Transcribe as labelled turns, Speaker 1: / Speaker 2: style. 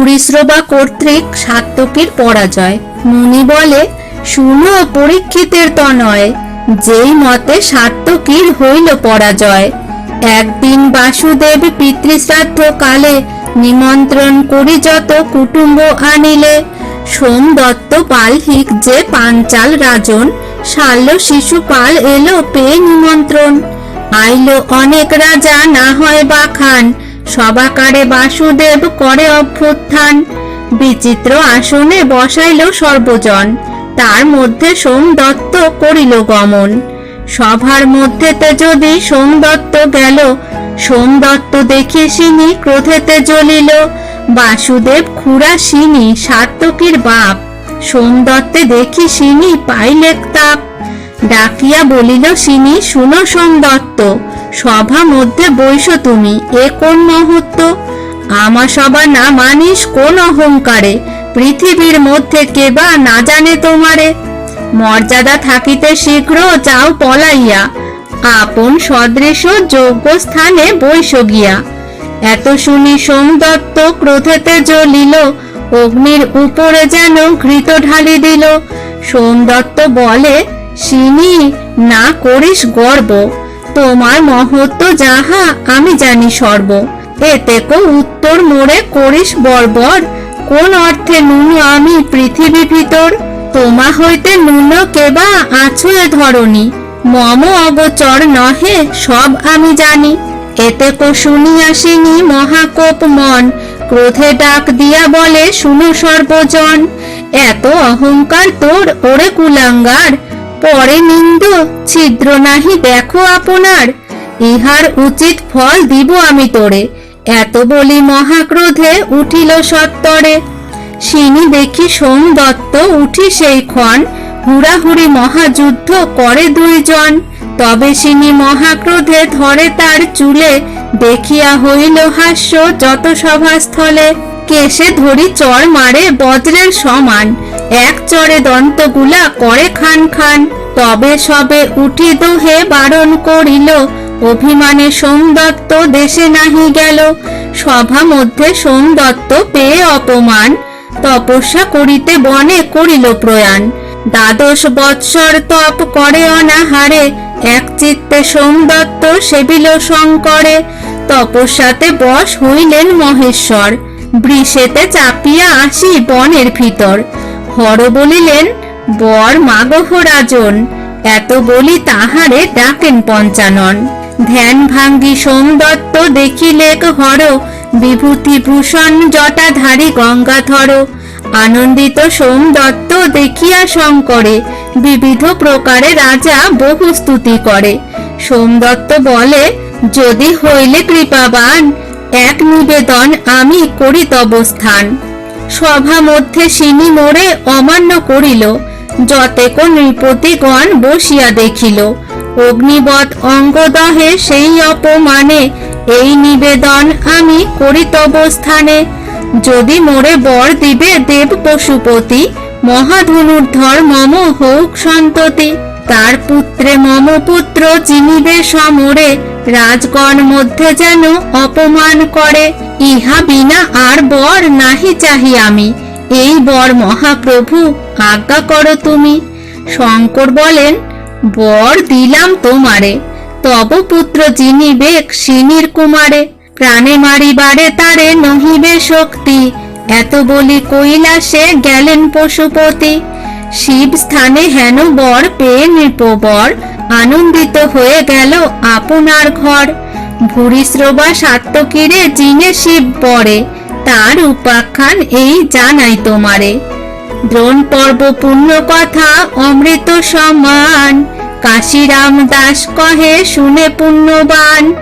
Speaker 1: ভূরিশ্রবা কর্তৃক সাত্তকীর পরাজয়। মুনি বলে শুনো পরীক্ষিতের তনয় যেই মতে সাত্তকীর হইল পরাজয়। একদিন বাসুদেব পিতৃশ্রাদ্ধ কালে নিমন্ত্রণ করি যত কুটুম্ব আনিলে। সোম দত্ত পালহিক যে পাঞ্চাল রাজন শাল্য শিশুপাল এলো পেয়ে নিমন্ত্রণ। আইলো অনেক রাজা, না হয় বা খান সবাকারে বাসুদেব করে অভ্যুত্থান। বিচিত্র আসনে বসাইল সর্বজন, তার মধ্যে সোম দত্ত করিল গমন। সভার মধ্যেতে যদি সোম দত্ত গেল, সোম দত্ত দেখি সিনি ক্রোধেতে জ্বলিল। বাসুদেব খুড়া সিনি সাত্তকীর বাপ, সোম দত্তে দেখি সিনি পাইলেক তাপ। ডাকিয়া বলিল, সিনি, শুনো সোম দত্ত সভা মধ্যে বইস তুমি, এ কোন মুহূর্ত আমা সবা না মানিস কোন অহংকারে? পৃথিবীর মধ্যে কেবা না জানে তোমারে? মর্যাদা থাকিতে শীঘ্র যাও পলাইয়া, আপন সদৃশ যোগ্য স্থানে বৈশ গিয়া। এত শুনি সোমদত্ত ক্রোধেতে জ্বলিল, অগ্নির উপরে যেন ঘৃত ঢালি দিল। সোমদত্ত বলে, সিনি, না করিস গর্ব। তোমার মহত্ব যাহা, আমি জানি সর্ব। এতে কো উত্তর মোড়ে করিস বর্বর। কোন অর্থে নুনু আমি পৃথিবী ভিতর? তোমা হইতে নুন কেবা আছুয়ে ধরনি মম অগোচর নহে, সব আমি জানি। এতে কো শুনিয়াসিনি মহাকোপ মন। ক্রোধে ডাক দিয়া বলে, শুনো সর্বজন। এত অহংকার তোর, ওরে কুলাঙ্গার। পরে নিন্দ ছিদ্র নাহি দেখো আপনার। ইহার উচিত ফল দিব আমি তোরে। এত বলি মহাক্রোধে উঠিল সত্তরে। সিনি দেখি সোম দত্ত উঠি সেই ক্ষণ। হুড়াহুড়ি মহাযুদ্ধ করে দুইজন। তবে সিনি মহাক্রোধে ধরে তার চুলে। দেখিয়া হইল হাস্য যত সভাস্থলে। কেশে ধরি চর মারে বজ্রের সমান। এক চরে দন্তগুলা করে খান খান, তবে সবে উঠি দোহে বারণ করিল, অভিমানে সোমদত্ত দেশে নাহি গেল, সভা মধ্যে সোমদত্ত পেয়ে অপমান, তপস্যা করিতে বনে করিল প্রয়াণ। দ্বাদশ বৎসর তপ করে অনাহারে, এক চিত্তে সোমদত্ত সেবিল শঙ্করে, তপস্যাতে বশ হইলেন মহেশ্বর, বৃষেতে চাপিয়া আসি বনের ভিতর। হর বলিলেন, বর মাগহ রাজন এত বলি তাহারে ডাকেন পঞ্চানন। ধ্যান ভাঙ্গি সোমদত্ত দেখিলেক হর, বিভূতি ভূষণ জটাধারী গঙ্গাধর। আনন্দিত সোমদত্ত দেখিয়া শঙ্করে, বিবিধ প্রকারে রাজা বহু স্তুতি করে। সোমদত্ত বলে, যদি হইলে কৃপাবান, এক নিবেদন আমি করি তব স্থান সভা মধ্যে সিনি মোড়ে অমান্য করিল যতেক নৃপতিগণ বসিয়া দেখিল। অগ্নিবৎ অঙ্গদহে সেই অপমানে এই নিবেদন আমি করি তব স্থানে যদি মোরে বর দিবে দেব পশুপতি মহাধনুর্ধর মম হৌক সন্ততি। তার পুত্রে মম পুত্র চিনিবে সমরে রাজগণ মধ্যে যেন অপমান করে, ইহা বিনা আর বর নাহি চাহি আমি। এই বর মহাপ্রভু, আজ্ঞা করো তুমি। শঙ্কর বলেন, বর দিলাম তোমারে। তব পুত্র জিনিবে সিনির কুমারে। প্রাণে মারিবারে তারে নহিবে শক্তি। এত বলি কৈলাসে গেলেন পশুপতি। শিব স্থানে হেন বর পেয়ে নৃপবর। আনন্দিত হয়ে গেল আপনার ঘর। ভূরিশ্রবা সাত্তকীরে জিনে শিব পরে। তার উপাখ্যান এই জানাই তোমারে। দ্রোণ পর্ব পূর্ণ কথা অমৃত সমান। কাশিরাম দাস কহে, শুনে পুণ্যবান।